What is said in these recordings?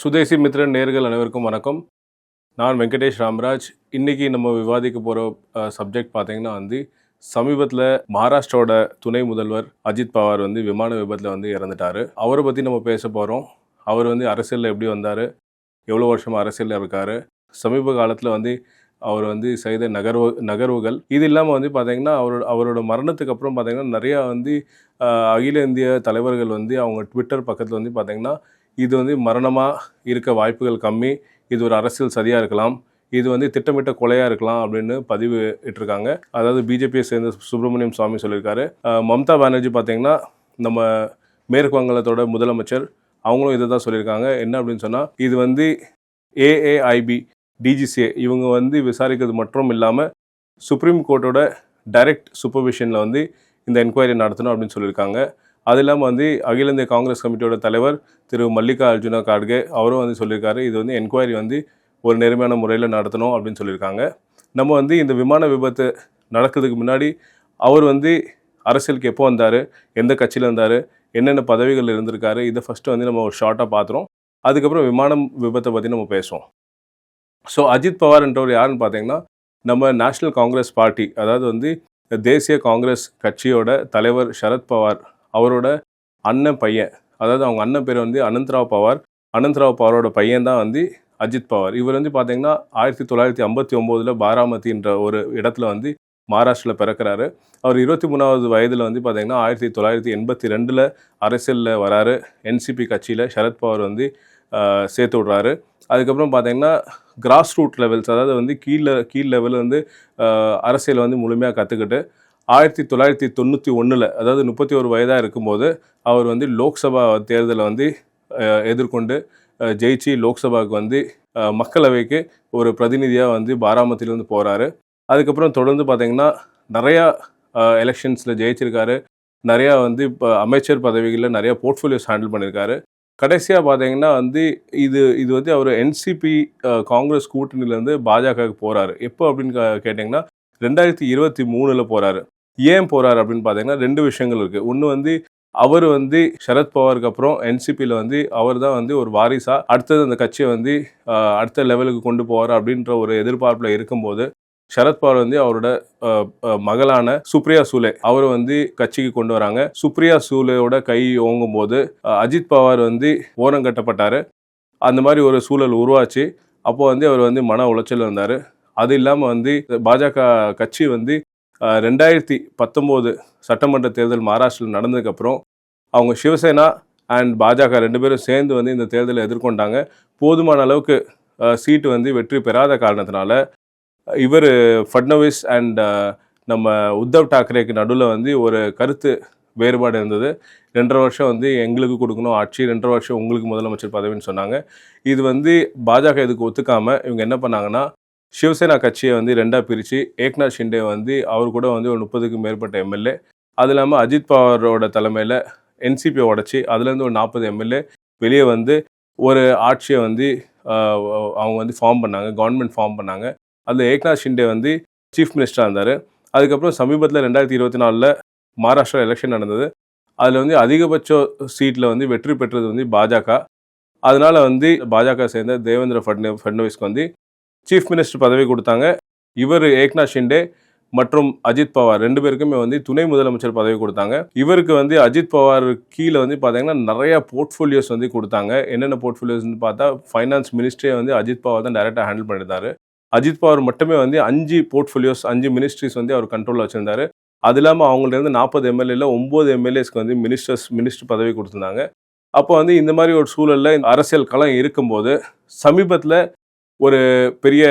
சுதேசி மித்ரன் நேர்கள் அனைவருக்கும் வணக்கம். நான் வெங்கடேஷ் ராம்ராஜ். இன்றைக்கி நம்ம விவாதிக்க போகிற சப்ஜெக்ட் பார்த்தீங்கன்னா வந்து சமீபத்தில் மகாராஷ்டிராவோட துணை முதல்வர் அஜித் பவார் வந்து விமான விபத்தில் வந்து இறந்துட்டார். அவரை பற்றி நம்ம பேச போகிறோம் அவர் வந்து அரசியலில் எப்படி வந்தார்? எவ்வளோ வருஷம் அரசியலில் இருக்கார்? சமீப காலத்தில் வந்து அவர் வந்து செய்த நகர்வு நகர்வுகள். இது இல்லாமல் வந்து பார்த்தீங்கன்னா அவரோட அவரோட மரணத்துக்கு அப்புறம் பார்த்தீங்கன்னா நிறையா வந்து அகில இந்திய தலைவர்கள் வந்து அவங்க ட்விட்டர் பக்கத்தில் வந்து பார்த்தீங்கன்னா இது வந்து மரணமாக இருக்க வாய்ப்புகள் கம்மி. இது ஒரு அரசியல் சதியாக இருக்கலாம். இது வந்து திட்டமிட்ட கொலையாக இருக்கலாம் அப்படின்னு பதிவு இட்டிருக்காங்க. அதாவது பிஜேபியை சேர்ந்த சுப்பிரமணியம் சுவாமி சொல்லியிருக்காரு. மம்தா பானர்ஜி பார்த்தீங்கன்னா நம்ம மேற்கு வங்கத்தோட முதலமைச்சர். அவங்களும் இதை தான் சொல்லியிருக்காங்க. என்ன அப்படின்னு சொன்னால் இது வந்து ஏஏஐபி டிஜிசிஏ இவங்க வந்து விசாரிக்கிறது மட்டும் இல்லாமல் சுப்ரீம் கோர்ட்டோட டைரக்ட் சூப்பர்விஷனில் வந்து இந்த என்கொயரி நடத்தணும் அப்படின்னு சொல்லியிருக்காங்க. அது இல்லாமல் வந்து அகில இந்திய காங்கிரஸ் கமிட்டியோட தலைவர் திரு மல்லிகா அர்ஜுனா கார்கே அவரும் வந்து சொல்லியிருக்காரு இது வந்து என்கொயரி வந்து ஒரு நேர்மையான முறையில் நடத்தணும் அப்படின்னு சொல்லியிருக்காங்க. நம்ம வந்து இந்த விமான விபத்து நடக்கிறதுக்கு முன்னாடி அவர் வந்து அரசியலுக்கு எப்போ வந்தார் எந்த கட்சியில் இருந்தார் என்னென்ன பதவிகள் இருந்திருக்காரு இதை ஃபஸ்ட்டு வந்து நம்ம ஒரு ஷார்ட்டாக பார்த்துறோம் அதுக்கப்புறம் விமானம் விபத்தை பற்றி நம்ம பேசுவோம். ஸோ அஜித் பவார்ன்றவர் யாருன்னு பார்த்தீங்கன்னா நம்ம நேஷ்னல் காங்கிரஸ் பார்ட்டி அதாவது வந்து தேசிய காங்கிரஸ் கட்சியோட தலைவர் சரத்பவார் அவரோட அண்ணன் பையன். அதாவது அவங்க அண்ணன் பேர் வந்து அனந்தராவ் பவார். அனந்தராவ் பவாரோட பையன் தான் வந்து அஜித் பவார். இவர் வந்து பார்த்தீங்கன்னா ஆயிரத்தி தொள்ளாயிரத்தி ஐம்பத்தி ஒம்போதில் பாராமதின்ற ஒரு இடத்துல வந்து மகாராஷ்டிரில் பிறக்கிறாரு. அவர் இருபத்தி மூணாவது வயதில் வந்து பார்த்தீங்கன்னா ஆயிரத்தி தொள்ளாயிரத்தி எண்பத்தி ரெண்டில் அரசியலில் வராரு. என்சிபி கட்சியில் சரத்பவார் வந்து சேர்த்து விட்றாரு. அதுக்கப்புறம் பார்த்தீங்கன்னா கிராஸ் ரூட் லெவல்ஸ் அதாவது வந்து கீழே கீழ் லெவலில் வந்து அரசியலை வந்து முழுமையாக கற்றுக்கிட்டு ஆயிரத்தி தொள்ளாயிரத்தி தொண்ணூற்றி ஒன்றில் அதாவது முப்பத்தி ஒரு வயதாக இருக்கும்போது அவர் வந்து லோக்சபா தேர்தலை வந்து எதிர்கொண்டு ஜெயிச்சு லோக்சபாவுக்கு வந்து மக்களவைக்கு ஒரு பிரதிநிதியாக வந்து பாராமத்திலேருந்து போகிறாரு அதுக்கப்புறம் தொடர்ந்து பார்த்தீங்கன்னா நிறையா எலெக்ஷன்ஸில் ஜெயிச்சிருக்காரு. நிறையா வந்து இப்போ அமைச்சர் பதவிகளில் நிறையா போர்ட்ஃபோலியோஸ் ஹேண்டில் பண்ணியிருக்காரு கடைசியாக பார்த்தீங்கன்னா வந்து இது இது வந்து அவர் என்சிபி காங்கிரஸ் கூட்டணியிலேருந்து பாஜகவுக்கு போகிறாரு எப்போ அப்படின்னு கேட்டிங்கன்னா ரெண்டாயிரத்தி இருபத்தி மூணில் போகிறாரு ஏன் போகிறார் அப்படின்னு பார்த்தீங்கன்னா ரெண்டு விஷயங்கள் இருக்குது ஒன்று வந்து அவர் வந்து சரத்பவாருக்கு அப்புறம் என்சிபியில் வந்து அவர் தான் வந்து ஒரு வாரிசா அடுத்தது அந்த கட்சியை வந்து அடுத்த லெவலுக்கு கொண்டு போவார் அப்படின்ற ஒரு எதிர்பார்ப்பில் இருக்கும்போது சரத்பவார் வந்து அவரோட மகளான சுப்ரியா சூலே அவரை வந்து கட்சிக்கு கொண்டு வராங்க. சுப்ரியா சூலேயோட கை ஓங்கும் போது அஜித் பவார் வந்து ஓரம் கட்டப்பட்டார். அந்த மாதிரி ஒரு சூழல் உருவாச்சு. அப்போ வந்து அவர் வந்து மன உளைச்சல் இருந்தார். அது இல்லாமல் வந்து பாஜக கட்சி வந்து ரெண்டாயிரத்தி பத்தொம்போது சட்டமன்ற தேர்தல் மகாராஷ்டிரில் நடந்ததுக்கப்புறம் அவங்க சிவசேனா அண்ட் பாஜக ரெண்டு பேரும் சேர்ந்து வந்து இந்த தேர்தலை எதிர்கொண்டாங்க. போதுமான அளவுக்கு சீட்டு வந்து வெற்றி பெறாத காரணத்தினால இவர் ஃபட்னவிஸ் அண்ட் நம்ம உத்தவ் டாக்கரேக்கு நடுவில் வந்து ஒரு கருத்து வேறுபாடு இருந்தது. ரெண்டரை வருஷம் வந்து எங்களுக்கு கொடுக்கணும் ஆட்சி ரெண்டரை வருஷம் உங்களுக்கு முதலமைச்சர் பதவின்னு சொன்னாங்க. இது வந்து பாஜக இதுக்கு ஒத்துக்காமல் இவங்க என்ன பண்ணாங்கன்னா சிவசேனா கட்சியை வந்து ரெண்டாக பிரித்து ஏக்நாத் ஷிண்டே வந்து அவர் கூட வந்து ஒரு முப்பதுக்கும் மேற்பட்ட எம்எல்ஏ. அது இல்லாமல் அஜித் பவாரோட தலைமையில் என்சிபியை உடச்சி அதுலேருந்து ஒரு நாற்பது எம்எல்ஏ வெளியே வந்து ஒரு ஆட்சியை வந்து அவங்க வந்து ஃபார்ம் பண்ணாங்க கவர்மெண்ட் ஃபார்ம் பண்ணாங்க. அதில் ஏக்நாத் ஷிண்டே வந்து சீஃப் மினிஸ்டராக இருந்தார். அதுக்கப்புறம் சமீபத்தில் ரெண்டாயிரத்தி இருபத்தி நாலில் மகாராஷ்டிரா எலெக்ஷன் நடந்தது. அதில் வந்து அதிகபட்ச சீட்டில் வந்து வெற்றி பெற்றது வந்து பாஜக. அதனால் வந்து பாஜக சேர்ந்த தேவேந்திர ஃபட்ன ஃபட்னவிஸ்க்கு வந்து சீஃப் மினிஸ்டர் பதவி கொடுத்தாங்க. இவர் ஏக்நாத் ஷிண்டே மற்றும் அஜித் பவார் ரெண்டு பேருக்குமே வந்து துணை முதலமைச்சர் பதவி கொடுத்தாங்க. இவருக்கு வந்து அஜித் பவார் கீழே வந்து பார்த்தீங்கன்னா நிறைய போர்ட்ஃபோலியோஸ் வந்து கொடுத்தாங்க. என்னென்ன போர்ட்ஃபோலியோஸ்னு பார்த்தா ஃபைனான்ஸ் மினிஸ்ட்ரியை வந்து அஜித் பவார் தான் டைரெக்டாக ஹேண்டில் பண்ணியிருந்தாரு. அஜித் பவார் மட்டுமே வந்து அஞ்சு போர்ட்ஃபோலியோஸ் அஞ்சு மினிஸ்ட்ரிஸ் வந்து அவர் கண்ட்ரோலில் வச்சுருந்தாரு. அது இல்லாமல் அவங்கள்டருந்து நாற்பது எம்எல்ஏல ஒம்பது எம்எல்ஏஸ்க்கு வந்து மினிஸ்டர்ஸ் மினிஸ்டர் பதவி கொடுத்துருந்தாங்க. அப்போ வந்து இந்த மாதிரி ஒரு சூழலில் அரசியல் களம் இருக்கும்போது சமீபத்தில் ஒரு பெரிய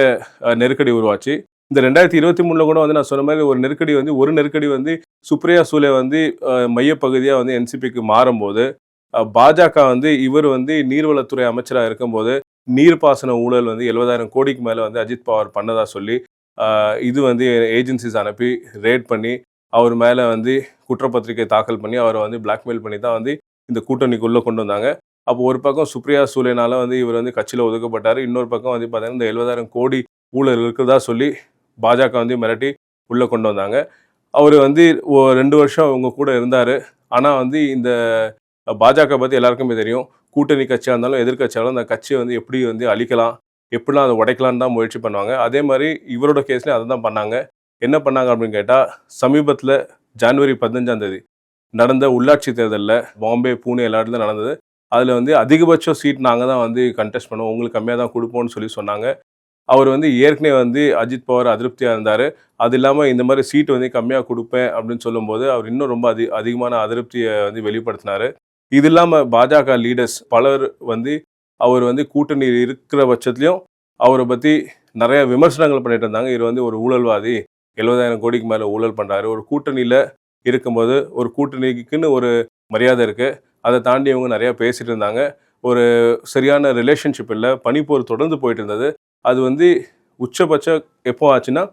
நெருக்கடி உருவாச்சு. இந்த ரெண்டாயிரத்தி இருபத்தி மூணில் கூட வந்து நான் சொன்ன மாதிரி ஒரு நெருக்கடி வந்து ஒரு நெருக்கடி வந்து சுப்ரியா சூலே வந்து மையப்பகுதியாக வந்து என்சிபிக்கு மாறும்போது பாஜக வந்து இவர் வந்து நீர்வளத்துறை அமைச்சராக இருக்கும்போது நீர்ப்பாசன ஊழல் வந்து எழுபதாயிரம் கோடிக்கு மேலே வந்து அஜித் பவார் பண்ணதா சொல்லி இது வந்து ஏஜென்சிஸ் அனுப்பி ரேட் பண்ணி அவர் மேலே வந்து குற்றப்பத்திரிக்கை தாக்கல் பண்ணி அவரை வந்து பிளாக்மெயில் பண்ணி தான் வந்து இந்த கூட்டணிக்குள்ளே கொண்டு வந்தாங்க. அப்போ ஒரு பக்கம் சுப்ரியா சூலேனால வந்து இவர் வந்து கட்சியில் ஒதுக்கப்பட்டார். இன்னொரு பக்கம் வந்து பார்த்தீங்கன்னா இந்த எழுபதாயிரம் கோடி ஊழல் இருக்கிறதா சொல்லி பாஜக வந்து மிரட்டி உள்ளே கொண்டு வந்தாங்க. அவர் வந்து ரெண்டு வருஷம் அவங்க கூட இருந்தார். ஆனால் வந்து இந்த பாஜக பற்றி எல்லாருக்குமே தெரியும். கூட்டணி கட்சியாக இருந்தாலும் எதிர்க்கட்சியாலும் அந்த கட்சியை வந்து எப்படி வந்து அழிக்கலாம் எப்படிலாம் அதை உடைக்கலான்னு தான் முயற்சி பண்ணுவாங்க. அதே மாதிரி இவரோட கேஸ்லேயும் அதை தான் பண்ணாங்க. என்ன பண்ணாங்க அப்படின்னு கேட்டால் சமீபத்தில் ஜனவரி பதினஞ்சாம் தேதி நடந்த உள்ளாட்சி தேர்தலில் பாம்பே பூனே எல்லா இடத்துலையும் நடந்தது. அதில் வந்து அதிகபட்சம் சீட் நாங்கள் தான் வந்து கண்டெஸ்ட் பண்ணுவோம். உங்களுக்கு கம்மியாக தான் கொடுப்போம்னு சொல்லி சொன்னாங்க. அவர் வந்து ஏற்கனவே வந்து அஜித் பவார் அதிருப்தியாக இருந்தார். அது இல்லாமல் இந்த மாதிரி சீட் வந்து கம்மியாக கொடுப்பேன் அப்படின்னு சொல்லும்போது அவர் இன்னும் ரொம்ப அதி அதிகமான அதிருப்தியை வந்து வெளிப்படுத்தினார். இது இல்லாமல் பாஜக லீடர்ஸ் பலர் வந்து அவர் வந்து கூட்டணி இருக்கிற பட்சத்துலையும் அவரை பற்றி நிறைய விமர்சனங்கள் பண்ணிட்டு இருந்தாங்க. இவர் வந்து ஒரு ஊழல்வாதி எழுபதாயிரம் கோடிக்கு மேலே ஊழல் பண்ணுறாரு ஒரு கூட்டணியில் இருக்கும்போது ஒரு கூட்டணிக்குன்னு ஒரு மரியாதை இருக்குது அதை தாண்டி இவங்க நிறையா பேசிட்டு இருந்தாங்க. ஒரு சரியான ரிலேஷன்ஷிப் இல்லை பனிப்போர் தொடர்ந்து போயிட்டு இருந்தது. அது வந்து உச்சபட்சம் எப்போ ஆச்சுன்னா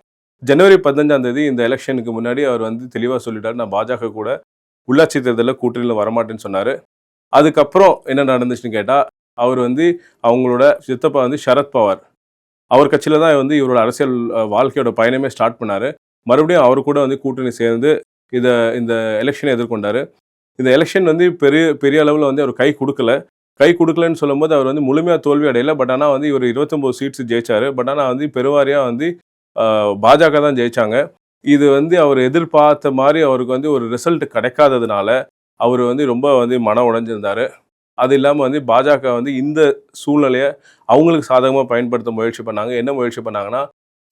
ஜனவரி பதினஞ்சாம் தேதி இந்த எலெக்ஷனுக்கு முன்னாடி அவர் வந்து தெளிவாக சொல்லிட்டார். நான் பாஜக கூட உள்ளாட்சி தேர்தலில் கூட்டணியில் வரமாட்டேன்னு சொன்னார். அதுக்கப்புறம் என்ன நடந்துச்சுன்னு கேட்டால் அவர் வந்து அவங்களோட சித்தப்பா வந்து சரத் பவார். அவர் கட்சியில் தான் வந்து இவரோட அரசியல் வாழ்க்கையோட பயணமே ஸ்டார்ட் பண்ணார். மறுபடியும் அவர் கூட வந்து கூட்டணி சேர்ந்து இதை இந்த எலெக்ஷனை எதிர்கொண்டார். இந்த எலெக்ஷன் வந்து பெரிய பெரிய அளவில் வந்து அவர் கை கொடுக்கல. கை கொடுக்கலன்னு சொல்லும்போது அவர் வந்து முழுமையாக தோல்வி அடையல. பட் ஆனால் வந்து இவர் இருபத்தொம்போது சீட்ஸ் ஜெயிச்சார். பட் ஆனால் வந்து பெருவாரியாக வந்து பாஜக தான் ஜெயிச்சாங்க. இது வந்து அவர் எதிர்பார்த்த மாதிரி அவருக்கு வந்து ஒரு ரிசல்ட் கிடைக்காததுனால அவர் வந்து ரொம்ப வந்து மன உடைஞ்சிருந்தார். அது இல்லாமல் வந்து பாஜக வந்து இந்த சூழ்நிலையை அவங்களுக்கு சாதகமாக பயன்படுத்த முயற்சி பண்ணாங்க. என்ன முயற்சி பண்ணாங்கன்னா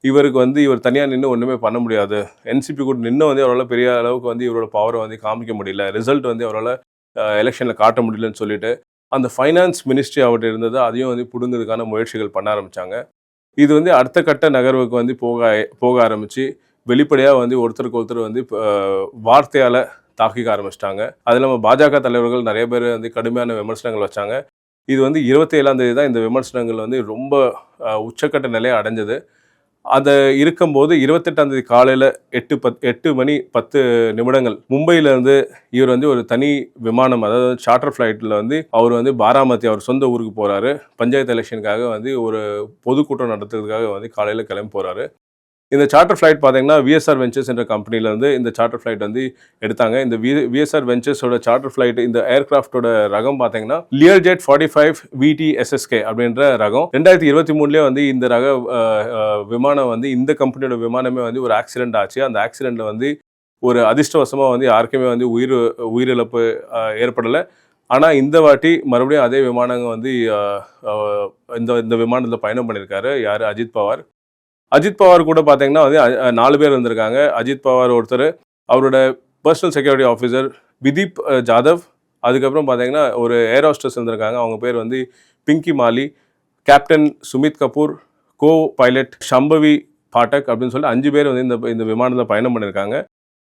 இவருக்கு வந்து இவர் தனியாக நின்று ஒன்றுமே பண்ண முடியாது. என்சிபி கூட நின்று வந்து அவரால் பெரிய அளவுக்கு வந்து இவரோட பவரை வந்து காமிக்க முடியல. ரிசல்ட் வந்து அவரால் எலெக்ஷனில் காட்ட முடியலன்னு சொல்லிட்டு அந்த ஃபைனான்ஸ் மினிஸ்ட்ரி அவர்கிட்ட இருந்தது அதையும் வந்து பிடுங்கிறதுக்கான முயற்சிகள் பண்ண ஆரம்பித்தாங்க இது வந்து அடுத்த கட்ட நகர்வுக்கு வந்து போக போக ஆரம்பிச்சு வெளிப்படையாக வந்து ஒருத்தருக்கு ஒருத்தர் வந்து வார்த்தையால் தாக்கிக்க ஆரம்பிச்சிட்டாங்க. அது இல்லாமல் பாஜக தலைவர்கள் நிறைய பேர் வந்து கடுமையான விமர்சனங்கள் வச்சாங்க. இது வந்து இருபத்தேழாம் தேதி தான் இந்த விமர்சனங்கள் வந்து ரொம்ப உச்சக்கட்ட நிலையை அடைஞ்சது. அது இருக்கும்போது இருபத்தெட்டாம் தேதி காலையில் எட்டு பத் எட்டு மணி பத்து நிமிடங்கள். மும்பையிலேருந்து இவர் வந்து ஒரு தனி விமானம் அதாவது சார்ட்டர் ஃப்ளைட்டில் வந்து அவர் வந்து பாராமதி அவர் சொந்த ஊருக்கு போகிறாரு பஞ்சாயத்து எலெக்ஷனுக்காக வந்து ஒரு பொதுக்கூட்டம் நடத்துறதுக்காக வந்து காலையில் கிளம்பி போகிறாரு இந்த சார்ட்டர் ஃப்ளைட் பார்த்தீங்கன்னா விஎஸ்ஆர் வெஞ்சர்ஸ் என்ற கம்பெனிலேருந்து இந்த சார்ட்டர் ஃப்ளைட் வந்து எடுத்தாங்க. இந்த விஎஸ்ஆர் வெஞ்சர்ஸோட சார்ட்டர் ஃப்ளைட் இந்த ஏர்கிராஃப்டோட ரகம் பார்த்தீங்கன்னா Learjet forty five VT SSK அப்படின்ற ரகம். ரெண்டாயிரத்தி இருபத்தி மூணுலேயே வந்து இந்த ரக விமானம் வந்து இந்த கம்பெனியோட விமானமே வந்து ஒரு ஆக்சிடென்ட் ஆச்சு. அந்த ஆக்சிடென்ட்டில் வந்து ஒரு அதிர்ஷ்டவசமாக வந்து யாருக்குமே வந்து உயிர் உயிரிழப்பு ஏற்படலை. ஆனால் இந்த வாட்டி மறுபடியும் அதே விமானங்க வந்து இந்த இந்த விமானத்தில் பயணம் பண்ணியிருக்காரு யார்? அஜித் பவார். அஜித் பவார் கூட பார்த்தீங்கன்னா வந்து நாலு பேர் வந்திருக்காங்க அஜித் பவார் ஒருத்தர் அவரோட personal security officer Vidip Jadhav. அதுக்கப்புறம் பார்த்தீங்கன்னா ஒரு ஏர் ஹோஸ்டர்ஸ் வந்திருக்காங்க அவங்க பேர் வந்து Pinky Mali captain Sumit Kapoor co pilot Shambhavi Pathak அப்படின்னு சொல்லி அஞ்சு பேர் வந்து இந்த இந்த விமானத்தில் பயணம் பண்ணியிருக்காங்க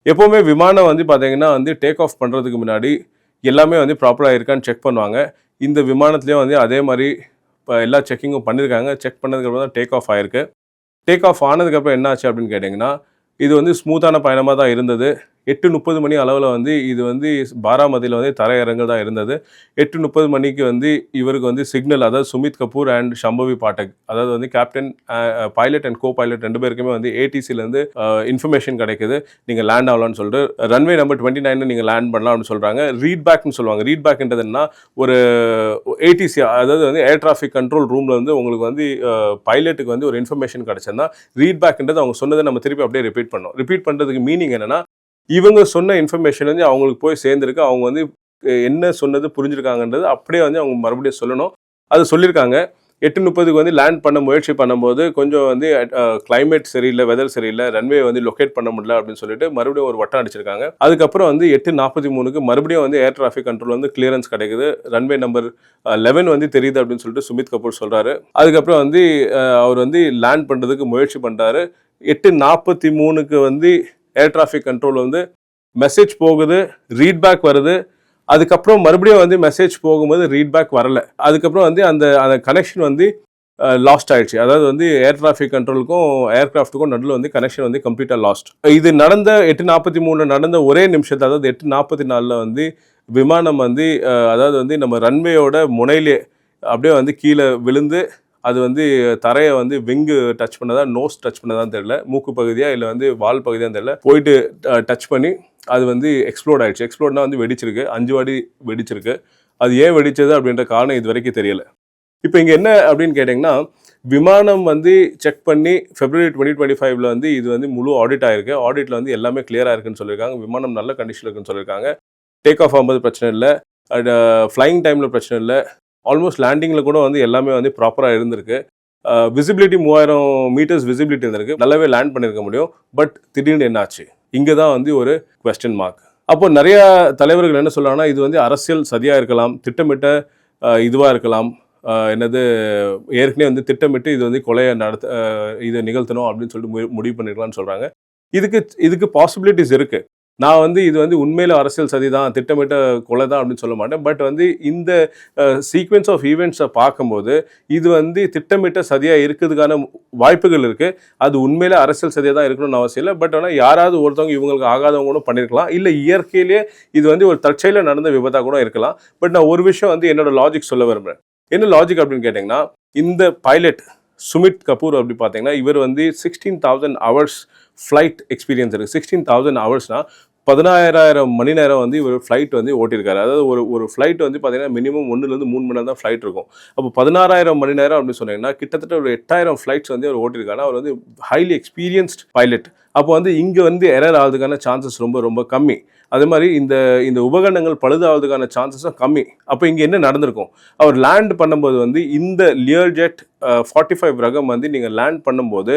எப்போவுமே விமானம் வந்து பார்த்தீங்கன்னா வந்து டேக் ஆஃப் பண்ணுறதுக்கு முன்னாடி எல்லாமே வந்து ப்ராப்பராக இருக்கான்னு செக் பண்ணுவாங்க. இந்த விமானத்துலேயும் வந்து அதே மாதிரி இப்போ எல்லா செக்கிங்கும் பண்ணியிருக்காங்க செக் பண்ணதுக்கப்புறம் தான் டேக் ஆஃப் ஆயிருக்கு. டேக் ஆஃப் ஆனதுக்கப்புறம் என்ன ஆச்சு அப்படின்னு கேட்டிங்கன்னா இது வந்து ஸ்மூத்தான பயணமாக தான் இருந்தது. எட்டு முப்பது மணி அளவில் வந்து இது வந்து பாராமதியில் வந்து தரையிறங்க தான் இருந்தது. எட்டு முப்பது மணிக்கு வந்து இவருக்கு வந்து சிக்னல் அதாவது சுமித் கபூர் அண்ட் ஷம்பவி பாட்டக் அதாவது வந்து captain pilot and co pilot ரெண்டு பேருக்குமே வந்து ஏடிசிலேருந்து இன்ஃபர்மேஷன் கிடைக்குது. நீங்கள் லேண்ட் ஆகலாம்னு சொல்லிட்டு ரன்வே நம்பர் டுவெண்ட்டி நைனில் நீங்கள் லேண்ட் பண்ணலாம் அப்படின்னு சொல்கிறாங்க ரீட் பேக்னு சொல்லுவாங்க. ரீட் பேக்ன்றது என்ன ஒரு ஏடிசி அதாவது வந்து ஏர் டிராஃபிக் கண்ட்ரோல் ரூமில் வந்து உங்களுக்கு வந்து பைலட்டுக்கு வந்து ஒரு இன்ஃபர்மேஷன் கிடச்சதுன்னா ரீட் பேக்ன்றது அவங்க சொன்னதை நம்ம திருப்பி அப்படியே ரிப்பீட் பண்ணோம் ரிப்பீட் பண்ணுறதுக்கு மீனிங் என்னன்னா இவங்க சொன்ன இன்ஃபர்மேஷன் வந்து அவங்களுக்கு போய் சேர்ந்துருக்கு. அவங்க வந்து என்ன சொன்னது புரிஞ்சிருக்காங்கன்றது அப்படியே வந்து அவங்க மறுபடியும் சொல்லணும். அது சொல்லியிருக்காங்க எட்டு முப்பதுக்கு வந்து லேண்ட் பண்ண முயற்சி பண்ணும்போது கொஞ்சம் வந்து கிளைமேட் சரியில்லை வெதர் சரியில்லை ரன்வே வந்து லொக்கேட் பண்ண முடியல அப்படின்னு சொல்லிட்டு மறுபடியும் ஒரு வட்டம் அடிச்சிருக்காங்க. அதுக்கப்புறம் வந்து எட்டு நாற்பத்தி மூணுக்கு மறுபடியும் வந்து ஏர் டிராஃபிக் கண்ட்ரோல் வந்து கிளியரன்ஸ் கிடைக்குது. ரன்வே நம்பர் லெவன் வந்து தெரியுது அப்படின்னு சொல்லிட்டு சுமித் கபூர் சொல்கிறாரு அதுக்கப்புறம் வந்து அவர் வந்து லேண்ட் பண்ணுறதுக்கு முயற்சி பண்ணுறாரு எட்டு நாற்பத்தி மூணுக்கு வந்து ஏர் டிராஃபிக் கண்ட்ரோல் வந்து மெசேஜ் போகுது ரீட்பேக் வருது. அதுக்கப்புறம் மறுபடியும் வந்து மெசேஜ் போகும்போது ரீட்பேக் வரலை வரல. அதுக்கப்புறம் வந்து அந்த அந்த கனெக்ஷன் வந்து லாஸ்ட் ஆயிடுச்சு. அதாவது வந்து ஏர் டிராஃபிக் கண்ட்ரோலுக்கும் ஏர்கிராஃப்ட்டுக்கும் நடுவில் வந்து கனெக்ஷன் வந்து கம்ப்ளீட்டாக லாஸ்ட் இது நடந்த எட்டு நாற்பத்தி மூணில் நடந்த ஒரே நிமிஷத்தை அதாவது எட்டு நாற்பத்தி நாலில் வந்து விமானம் வந்து அதாவது வந்து நம்ம ரன்வேயோட முனையிலே அப்படியே வந்து கீழே விழுந்து அது வந்து தரையை வந்து விங்கு டச் பண்ணதா நோஸ் டச் பண்ணதான்னு தெரியல. மூக்கு பகுதியாக இல்லை வந்து வால் பகுதியாக தெரியல. போயிட்டு டச் பண்ணி அது வந்து எக்ஸ்ப்ளோட் ஆயிடுச்சு. எக்ஸ்ப்ளோர்ட்னா வந்து வெடிச்சிருக்கு. அஞ்சு வாடி வெடிச்சிருக்கு. அது ஏன் வெடிச்சது அப்படின்ற காரணம் இது வரைக்கும் தெரியல. இப்போ இங்கே என்ன அப்படின்னு கேட்டிங்கன்னா விமானம் வந்து செக் பண்ணி ஃபெப்ரவரி டுவெண்ட்டி டுவெண்ட்டி ஃபைவ்ல வந்து இது வந்து முழு ஆடிட் ஆயிருக்கு. ஆடிட்டில் வந்து எல்லாமே கிளியராக இருக்குன்னு சொல்லியிருக்காங்க. விமானம் நல்ல கண்டிஷனில் இருக்குன்னு சொல்லியிருக்காங்க. டேக் ஆஃப் ஆகும்போது பிரச்சனை இல்லை. ஃப்ளைங் டைமில் பிரச்சனை இல்லை. ஆல்மோஸ்ட் லேண்டிங்கில் கூட வந்து எல்லாமே வந்து ப்ராப்பராக இருந்திருக்கு. விசிபிலிட்டி மூவாயிரம் மீட்டர்ஸ் விசிபிலிட்டி இருந்திருக்கு. நல்லாவே லேண்ட் பண்ணியிருக்க முடியும். பட் திடீர்னு என்னாச்சு? இங்கே தான் வந்து ஒரு கொஸ்டின் மார்க் அப்போ நிறைய தலைவர்கள் என்ன சொல்றாங்கன்னா இது வந்து அரசியல் சதியாக இருக்கலாம் திட்டமிட்ட இதுவாக இருக்கலாம். என்னது ஏற்கனவே வந்து திட்டமிட்டு இது வந்து கொலையை நடத்த இதை நிகழ்த்தணும் அப்படின்னு சொல்லிட்டு மு- முடிவு பண்ணிருக்கலாம்னு சொல்கிறாங்க இதுக்கு இதுக்கு பாசிபிலிட்டிஸ் இருக்குது நான் வந்து இது வந்து உண்மையில் அரசியல் சதி தான் திட்டமிட்ட கொலை தான் அப்படின்னு சொல்ல மாட்டேன். பட் வந்து இந்த சீக்வென்ஸ் ஆஃப் ஈவெண்ட்ஸை பார்க்கும்போது இது வந்து திட்டமிட்ட சதியாக இருக்கிறதுக்கான வாய்ப்புகள் இருக்குது அது உண்மையில் அரசியல் சதியாக தான் இருக்கணும்னு அவசியம் இல்லை. பட் ஆனால் யாராவது ஒருத்தவங்க இவங்களுக்கு ஆகாதவங்க கூட பண்ணியிருக்கலாம் இல்லை இயற்கையிலேயே இது வந்து ஒரு தற்செயலில் நடந்த விபத்தாக கூட இருக்கலாம். பட் நான் ஒரு விஷயம் வந்து என்னோட லாஜிக் சொல்ல விரும்புகிறேன் என்ன லாஜிக் அப்படின்னு கேட்டிங்கன்னா இந்த பைலட் சுமித் கபூர் அப்படி பார்த்தீங்கன்னா இவர் வந்து sixteen thousand hours flight experience இருக்குது சிக்ஸ்டீன் தௌசண்ட் ஹவர்ஸ்னால் பதினாயிரம் மணி நேரம் வந்து இவர் ஃப்ளைட் வந்து ஓட்டியிருக்காரு. அதாவது ஒரு ஒரு ஃப்ளைட் வந்து பார்த்தீங்கன்னா மினிமம் ஒன்றுலேருந்து மூணு மணி நேரம் தான் ஃப்ளைட் இருக்கும். அப்போ பதினாறாயிரம் மணி நேரம் அப்படின்னு சொன்னீங்கன்னா கிட்டத்தட்ட ஒரு எட்டாயிரம் ஃப்ளைட்ஸ் வந்து அவர் ஓட்டியிருக்காரு. அவர் வந்து ஹைலி எக்ஸ்பீரியன்ஸ்ட் பைலட் அப்போ வந்து இங்கே வந்து எரர் ஆகிறதுக்கான சான்சஸ் ரொம்ப ரொம்ப கம்மி. அதே மாதிரி இந்த இந்த உபகரணங்கள் பழுதாவதுக்கான சான்சஸும் கம்மி. அப்போ இங்கே என்ன நடந்திருக்கும்? அவர் லேண்ட் பண்ணும்போது வந்து இந்த லியர் ஜெட் ஃபார்ட்டி ஃபைவ் ரகம் வந்து நீங்கள் லேண்ட் பண்ணும்போது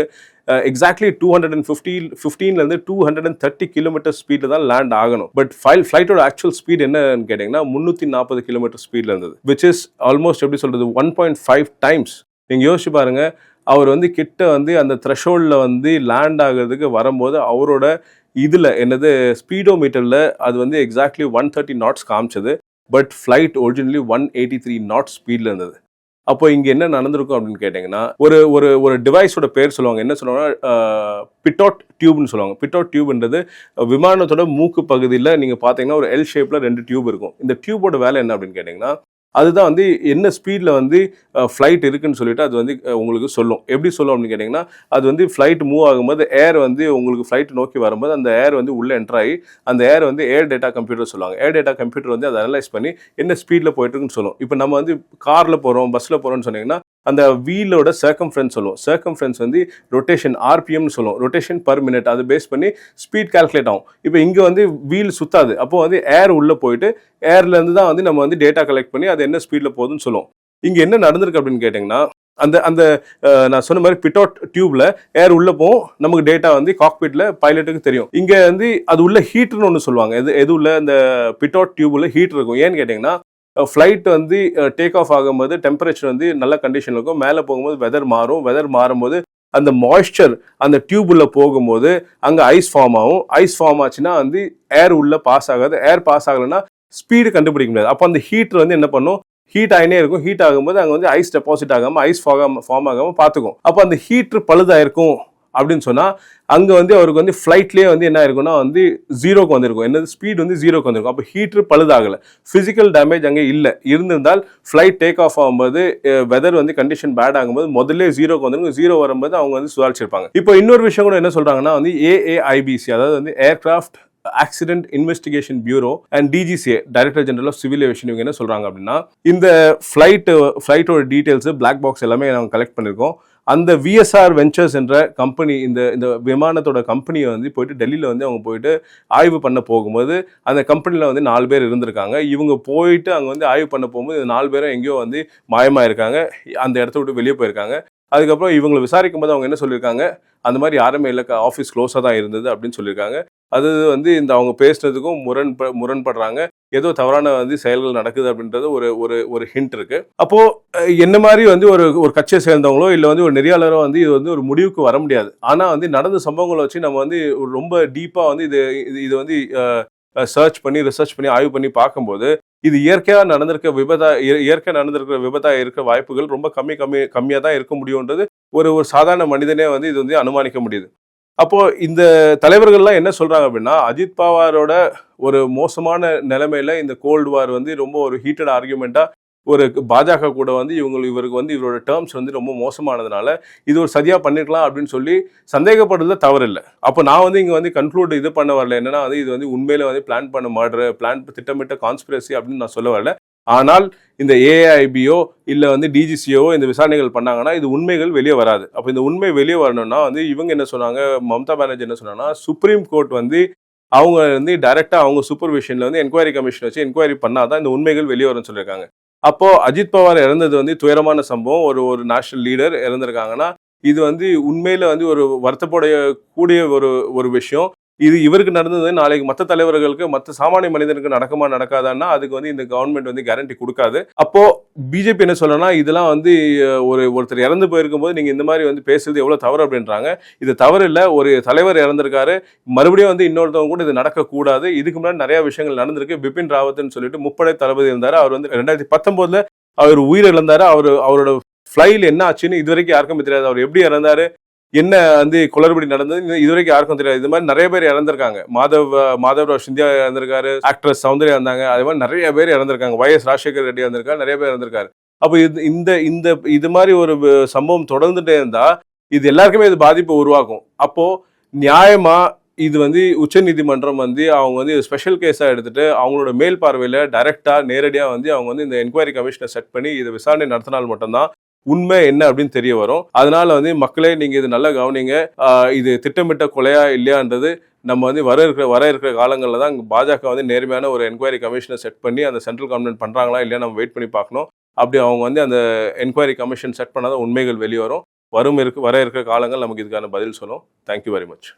exactly two hundred and fifteen ஃபிஃப்டீன்லேருந்து two hundred and thirty kilometre ஸ்பீடில் தான் லேண்ட் ஆகணும். பட் ஃபைல் ஃப்ளைட்டோட ஆக்சுவல் ஸ்பீட் என்னன்னு கேட்டிங்கன்னா முந்நூற்றி நாற்பது கிலோமீட்டர் ஸ்பீடில் இருந்தது விச் இஸ் ஆல்மோஸ்ட் எப்படி சொல்கிறது ஒன் பாயிண்ட் ஃபைவ் டைம்ஸ் நீங்கள் யோசிச்சு பாருங்கள் அவர் வந்து கிட்ட வந்து அந்த த்ரெஷோல்டில் வந்து லேண்ட் ஆகிறதுக்கு வரும்போது அவரோட இதில் என்னது ஸ்பீடோ மீட்டரில் அது வந்து எக்ஸாக்ட்லி ஒன் தேர்ட்டி நாட்ஸ் காமிச்சது. But flight originally one eighty three knot ஸ்பீடில் இருந்தது. அப்போ இங்கே என்ன நடந்திருக்கும் அப்படின்னு கேட்டிங்கன்னா ஒரு ஒரு ஒரு டிவைஸோட பேர் சொல்லுவாங்க. என்ன சொல்லுவாங்கன்னா பிட்டோட் டியூப்னு சொல்லுவாங்க. பிட்டோட் டியூப்ன்றது விமானத்தோட மூக்கு பகுதியில் நீங்கள் பார்த்தீங்கன்னா ஒரு எல் ஷேப்பில் ரெண்டு டியூப் இருக்கும். இந்த டியூபோட வேலை என்ன அப்படின்னு கேட்டிங்கன்னா அதுதான் வந்து என்ன ஸ்பீடில் வந்து ஃப்ளைட் இருக்குன்னு சொல்லிட்டு அது வந்து உங்களுக்கு சொல்லும். எப்படி சொல்லும் அப்படின்னு கேட்டிங்கன்னா அது வந்து ஃப்ளைட் மூவ் ஆகும்போது ஏர் வந்து உங்களுக்கு ஃப்ளைட் நோக்கி வரும்போது அந்த ஏர் வந்து உள்ளே என்ட்ராகி அந்த ஏர் வந்து ஏர் டேட்டா கம்ப்யூட்டர் சொல்லுவாங்க. ஏர் டேட்டா கம்ப்யூட்டர் வந்து அதை அனலைஸ் பண்ணி என்ன ஸ்பீடில் போயிட்டு இருக்குன்னு சொல்லும். இப்போ நம்ம வந்து காரில் போகிறோம் பஸ்ஸில் போகிறோம்னு சொன்னிங்கன்னா அந்த வீலோட சர்க்கம்ஃபரன்ஸ் சொல்லுவோம். சர்க்கம்ஃபரன்ஸ் வந்து ரொட்டேஷன் ஆர்பிஎம்னு சொல்லுவோம். ரொட்டேஷன் பர் மினிட் அதை பேஸ் பண்ணி ஸ்பீட் கால்குலேட் ஆகும். இப்போ இங்கே வந்து வீல் சுத்தாது. அப்போ வந்து ஏர் உள்ளே போயிட்டு ஏர்லேருந்து தான் வந்து நம்ம வந்து டேட்டா கலெக்ட் பண்ணி அது என்ன ஸ்பீடில் போகுதுன்னு சொல்லுவோம். இங்கே என்ன நடந்திருக்கு அப்படின்னு கேட்டிங்கன்னா அந்த அந்த நான் சொன்ன மாதிரி பிட்டோட் டியூப்ல ஏர் உள்ள போகும். நமக்கு டேட்டா வந்து காக்பீட்டில் பைலட்டுக்கு தெரியும். இங்க வந்து அது உள்ள ஹீட்டர்னு ஒன்று சொல்லுவாங்க. எது எது உள்ள? அந்த பிட்டோட் டியூப்ல ஹீட்டர் இருக்கும். ஏன்னு கேட்டிங்கன்னா ஃப்ளைட் வந்து டேக் ஆஃப் ஆகும்போது டெம்பரேச்சர் வந்து நல்ல கண்டிஷன் இருக்கும். மேலே போகும்போது வெதர் மாறும். வெதர் மாறும்போது அந்த மாய்ஸ்சர் அந்த டியூப் உள்ள போகும்போது அங்கே ஐஸ் ஃபார்ம் ஆகும். ஐஸ் ஃபார்ம் ஆச்சுன்னா வந்து ஏர் உள்ளே பாஸ் ஆகாது. ஏர் பாஸ் ஆகலைன்னா ஸ்பீடு கண்டுபிடிக்க முடியாது. அப்போ அந்த ஹீட்டர் வந்து என்ன பண்ணும்? ஹீட் ஆகினே இருக்கும். ஹீட் ஆகும்போது அங்கே வந்து ஐஸ் டெபாசிட் ஆகாமல் ஐஸ் ஃபார்ம் ஃபார்ம் ஆகாமல் பார்த்துக்கும். அப்போ அந்த ஹீட்ரு பழுதாயிருக்கும். அப்படின்னு சொன்னால் அங்கே வந்து அவருக்கு வந்து ஃப்ளைட்லேயே வந்து என்ன இருக்கும்னா வந்து ஜீரோக்கு வந்திருக்கும். என்னது? ஸ்பீட் வந்து ஜீரோக்கு வந்திருக்கும். அப்போ ஹீட்ரு பழுதாகலை. ஃபிசிக்கல் டேமேஜ் அங்கே இல்லை. இருந்திருந்தால் ஃப்ளைட் டேக் ஆஃப் ஆகும்போது வெதர் வந்து கண்டிஷன் பேட் ஆகும்போது முதல்ல ஜீரோக்கு வந்துருக்கும். ஜீரோ வரும்போது அவங்க வந்து சுதாரிச்சிருப்பாங்க. இப்போ இன்னொரு விஷயம் கூட என்ன சொல்கிறாங்கன்னா வந்து ஏஏஐபிசி அதாவது வந்து aircraft accident investigation bureau and DGCA director general of civil aviation இவங்க என்ன சொல்கிறாங்க அப்படின்னா இந்த ஃப்ளைட்டு ஃப்ளைட்டோட டீட்டெயில்ஸ் பிளாக் பாக்ஸ் எல்லாமே நாங்கள் கலெக்ட் பண்ணியிருக்கோம் அந்த விஎஸ்ஆர் வெஞ்சர்ஸ் என்ற கம்பெனி இந்த இந்த விமானத்தோட கம்பெனியை வந்து போயிட்டு டெல்லியில் வந்து அவங்க போயிட்டு ஆய்வு பண்ண போகும்போது அந்த கம்பெனியில் வந்து நாலு பேர் இருந்திருக்காங்க. இவங்க போயிட்டு அங்கே வந்து ஆய்வு பண்ண போகும்போது நாலு பேரும் எங்கேயோ வந்து மாயமாக இருக்காங்க அந்த இடத்த விட்டு வெளியே போயிருக்காங்க. அதுக்கப்புறம் இவங்களை விசாரிக்கும் போது அவங்க என்ன சொல்லியிருக்காங்க? அந்த மாதிரி யாருமே இல்லை ஆஃபீஸ் க்ளோஸாக தான் இருந்தது அப்படின்னு சொல்லியிருக்காங்க. அது வந்து இந்த அவங்க பேசுனதுக்கும் முரண் முரண்படுறாங்க. ஏதோ தவறான வந்து செயல்கள் நடக்குது அப்படின்றது ஒரு ஒரு ஒரு ஹிண்ட் இருக்கு. அப்போ என்ன மாதிரி வந்து ஒரு ஒரு கட்சியை சேர்ந்தவங்களோ இல்லை வந்து ஒரு நெறியாளரோ வந்து இது வந்து ஒரு முடிவுக்கு வர முடியாது. ஆனால் வந்து நடந்த சம்பவங்களை வச்சு நம்ம வந்து ஒரு ரொம்ப டீப்பாக வந்து இது இது இது வந்து சர்ச் பண்ணி ரிசர்ச் பண்ணி ஆய்வு பண்ணி பார்க்கும்போது இது இயற்கையாக நடந்திருக்க விபத்தா இயற்கை நடந்திருக்கிற விபத்தாக இருக்க வாய்ப்புகள் ரொம்ப கம்மி கம்மி கம்மியாக தான் இருக்க முடியுன்றது ஒரு ஒரு சாதாரண மனிதனே வந்து இது வந்து அனுமானிக்க முடியுது. அப்போ இந்த தலைவர்கள்லாம் என்ன சொல்றாங்க அப்படின்னா அஜித் பவாரோட ஒரு மோசமான நிலைமையில இந்த கோல்டு வார் வந்து ரொம்ப ஒரு ஹீட்டட் ஆர்குமெண்டா ஒரு பாஜக கூட வந்து இவங்க இவருக்கு வந்து இவரோட டேர்ம்ஸ் வந்து ரொம்ப மோசமானதுனால இது ஒரு சரியாக பண்ணிருக்கலாம் அப்படின்னு சொல்லி சந்தேகப்படுறதுல தவறில்லை. அப்போ நான் வந்து இங்கே வந்து கன்க்ளூட் இது பண்ண வரல. என்னன்னா வந்து இது வந்து உண்மையில வந்து பிளான் பண்ண மாடுற பிளான் திட்டமிட்ட கான்ஸ்பிரசி அப்படின்னு நான் சொல்ல வரல. ஆனால் இந்த ஏஐபியோ இல்லை வந்து டிஜிசிஓ இந்த விசாரணைகள் பண்ணாங்கன்னா இது உண்மைகள் வெளியே வராது. அப்போ இந்த உண்மை வெளியே வரணும்னா வந்து இவங்க என்ன சொன்னாங்க? மம்தா பானர்ஜி என்ன சொன்னாங்கன்னா சுப்ரீம் கோர்ட் வந்து அவங்க வந்து டைரெக்டாக அவங்க சூப்பர்விஷனில் வந்து என்கொயரி கமிஷன் வச்சு என்கொயரி பண்ணாதான் இந்த உண்மைகள் வெளியே வரும்னு சொல்லியிருக்காங்க. அப்போ அஜித் பவார் இறந்தது வந்து துயரமான சம்பவம். ஒரு ஒரு நேஷனல் லீடர் இறந்திருக்காங்கன்னா இது வந்து உண்மையில வந்து ஒரு வருத்தப்படைய கூடிய ஒரு ஒரு விஷயம். இது இவருக்கு நடந்தது நாளைக்கு மற்ற தலைவர்களுக்கு மற்ற சாமானிய மனிதனுக்கு நடக்குமா நடக்காதான்னா அதுக்கு வந்து இந்த கவர்மெண்ட் வந்து கேரண்டி கொடுக்காது. அப்போ பிஜேபி என்ன சொல்லனா இதெல்லாம் வந்து ஒரு ஒருத்தர் இறந்து போயிருக்கும் போது நீங்க இந்த மாதிரி வந்து பேசுறது எவ்வளவு தவறு அப்படின்றாங்க. இது தவறு இல்ல ஒரு தலைவர் இறந்திருக்காரு மறுபடியும் வந்து இன்னொருத்தவங்க கூட இது நடக்கக்கூடாது. இதுக்கு முன்னாடி நிறைய விஷயங்கள் நடந்திருக்கு. பிபின் ராவத்னு சொல்லிட்டு முப்படை தளபதி இருந்தாரு. அவர் வந்து ரெண்டாயிரத்தி பத்தொன்பதுல அவர் உயிர் இழந்தாரு அவர் அவரோட ஃபிளைல் என்ன ஆச்சுன்னு இது வரைக்கும் யாருக்கும் தெரியாது. அவர் எப்படி இறந்தாரு? என்ன வந்து குளறுபடி நடந்தது? இது இதுவரைக்கும் யாருக்கும் தெரியாது. இது மாதிரி நிறைய பேர் இறந்திருக்காங்க. மாதவ் மாதவ்ராவ் சிந்தியா இறந்திருக்காரு. ஆக்ட்ரஸ் சௌந்தர்யா இருந்தாங்க அதே மாதிரி நிறைய பேர் இறந்திருக்காங்க. வைஎஸ் ராஜசேகர் ரெட்டி இறந்திருக்காரு நிறைய பேர் இறந்திருக்காரு. அப்போ இது இந்த இந்த இது மாதிரி ஒரு சம்பவம் தொடர்ந்துட்டே இருந்தா இது எல்லாருக்குமே இது பாதிப்பை உருவாக்கும். அப்போ நியாயமா இது வந்து உச்சநீதிமன்றம் வந்து அவங்க வந்து ஸ்பெஷல் கேஸாக எடுத்துட்டு அவங்களோட மேல் பார்வையில் டைரக்டாக நேரடியாக வந்து அவங்க வந்து இந்த என்கொயரி கமிஷனை செட் பண்ணி இதை விசாரணை நடத்தினால் மட்டும்தான் உண்மை என்ன அப்படின்னு தெரிய வரும். அதனால வந்து மக்களே நீங்க இது நல்லா கவனிங்க. இது திட்டமிட்ட கொலையா இல்லையான்றது நம்ம வந்து வர இருக்கிற வர இருக்கிற காலங்களில் தான் பாஜக வந்து நேர்மையான ஒரு என்கொயரி கமிஷனை செட் பண்ணி அந்த சென்ட்ரல் கவர்மெண்ட் பண்ணுறாங்களா இல்லையா நம்ம வெயிட் பண்ணி பார்க்கணும். அப்படி அவங்க வந்து அந்த என்கொயரி கமிஷன் செட் பண்ணாத உண்மைகள் வெளியே வரும் வரும் இருக்கு வர இருக்கிற காலங்கள் நமக்கு இதுக்கான பதில் சொல்லும். Thank you very much